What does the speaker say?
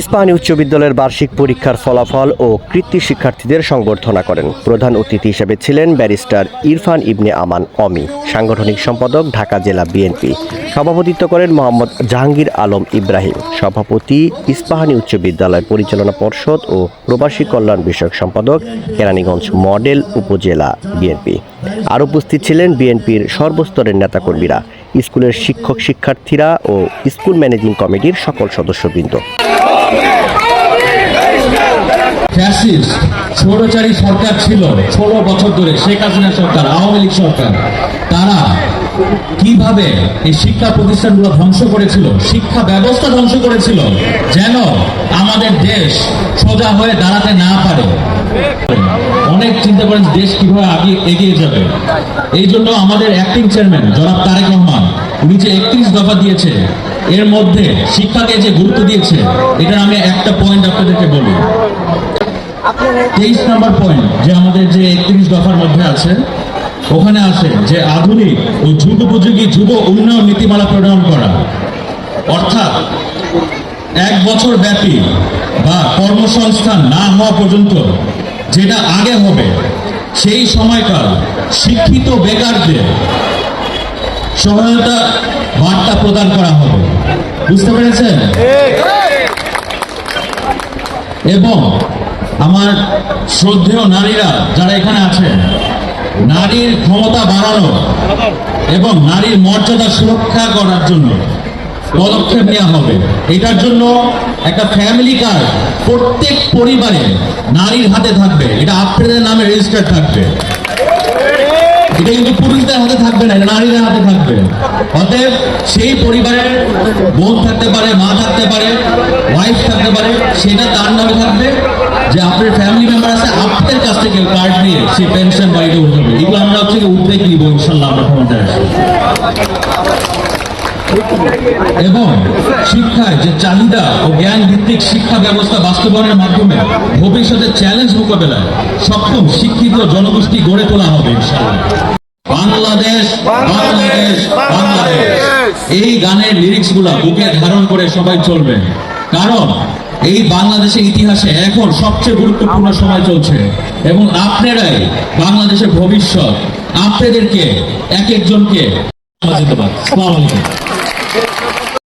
এইভাবে উচ্চ বিদ্যালয়ের বার্ষিক পরীক্ষার ফলাফল ও কৃতি শিক্ষার্থীদের সংবর্ধনা করেন। প্রধান অতিথি হিসেবে ছিলেন ব্যারিস্টার ইরফান ইবনে আমান অমি। সাংগঠনিক সম্পাদক, ঢাকা জেলা বিএনপি। সভাপতিত্ব করেন মোহাম্মদ জাহাঙ্গীর আলম ইব্রাহিম। সভাপতি, ইস্পাহানি উচ্চ বিদ্যালয় পরিচালনা পর্ষদ ও প্রবাসী কল্যাণ বিষয়ক সম্পাদক, কেরানীগঞ্জ মডেল উপজেলা বিএনপি। আর উপস্থিত ছিলেন বিএনপির সর্বস্তরের নেতাকর্মীরা, স্কুলের শিক্ষক শিক্ষার্থীরা ও স্কুল ম্যানেজিং কমিটির সকল সদস্যবৃন্দ। ফ্যাসিস্ট সরকার ছিল, ষোলো বছর ধরে শেখ হাসিনা সরকার, আওয়ামী লীগ সরকার। তারা কীভাবে এই শিক্ষা প্রতিষ্ঠানগুলো ধ্বংস করেছিল? শিক্ষা ব্যবস্থা ধ্বংস করেছিল যেন আমাদের দেশ সোজা হয়ে দাঁড়াতে না পারে। অনেক চিন্তা করেন দেশ কীভাবে আগে এগিয়ে যাবে। এই জন্য আমাদের অ্যাক্টিং চেয়ারম্যান জনাব তারেক রহমান উনি যে একত্রিশ দফা দিয়েছে এর মধ্যে শিক্ষাকে যে গুরুত্ব দিয়েছে এটা আমি একটা পয়েন্ট আপনাদেরকে বলি। তেইশ নম্বর পয়েন্ট যে আমাদের যে একত্রিশ দফার মধ্যে আছে ওখানে আছে যে আধুনিক ও যুগোপযোগী যুব উন্নয়ন নীতিমালা প্রণয়ন করা। অর্থাৎ এক বছর ব্যাপী বা কর্মসংস্থান না হওয়া পর্যন্ত যেটা আগে হবে, সেই সময়কাল শিক্ষিত বেকারদের সহায়তা বার্তা প্রদান করা হবে। বুঝতে পেরেছেন? এবং আমার শ্রদ্ধেয় নারীরা যারা এখানে আছেন নারীর ক্ষমতা বাড়ানো এবং নারীর মর্যাদা সুরক্ষা করার জন্য পদক্ষেপ নেওয়া হবে। এটার জন্য একটা ফ্যামিলি কার্ড প্রত্যেক পরিবারে নারীর হাতে থাকবে। এটা আপনাদের নামে রেজিস্টার থাকবে। এটা কিন্তু পুরুষদের হাতে থাকবে না নারীদের হাতে থাকবে। অতএব সেই পরিবারের বোন থাকতে পারে, মা থাকতে পারে ওয়াইফ থাকতে পারে, সেটা তার নামে থাকবে যে আপনার ফ্যামিলি মেম্বার আছে আপনাদের কাছ থেকে কার্ড নিয়ে সে পেনশন বাড়িতে উঠবে এগুলো আমরা হচ্ছে উদ্বেগ নিব ইনশাল্লাহ আমরা ক্ষমতায় আসব এবং শিক্ষায় যে চাহিদা ও জ্ঞান ভিত্তিক শিক্ষা ব্যবস্থা বাস্তবায়নের মাধ্যমে ভবিষ্যতের চ্যালেঞ্জ মোকাবেলায় সক্ষম শিক্ষিত জনগোষ্ঠী গড়ে তোলা হবে ইনশাআল্লাহ বাংলাদেশ বাংলাদেশ বাংলাদেশ। এই গানের লিরিক্সগুলা বুকে ধারণ করে সবাই চলবে। কারণ এই বাংলাদেশের ইতিহাসে এখন সবচেয়ে গুরুত্বপূর্ণ সময় চলছে। এবং আপনারাই বাংলাদেশের ভবিষ্যৎ, আপনাদেরকে এক একজনকে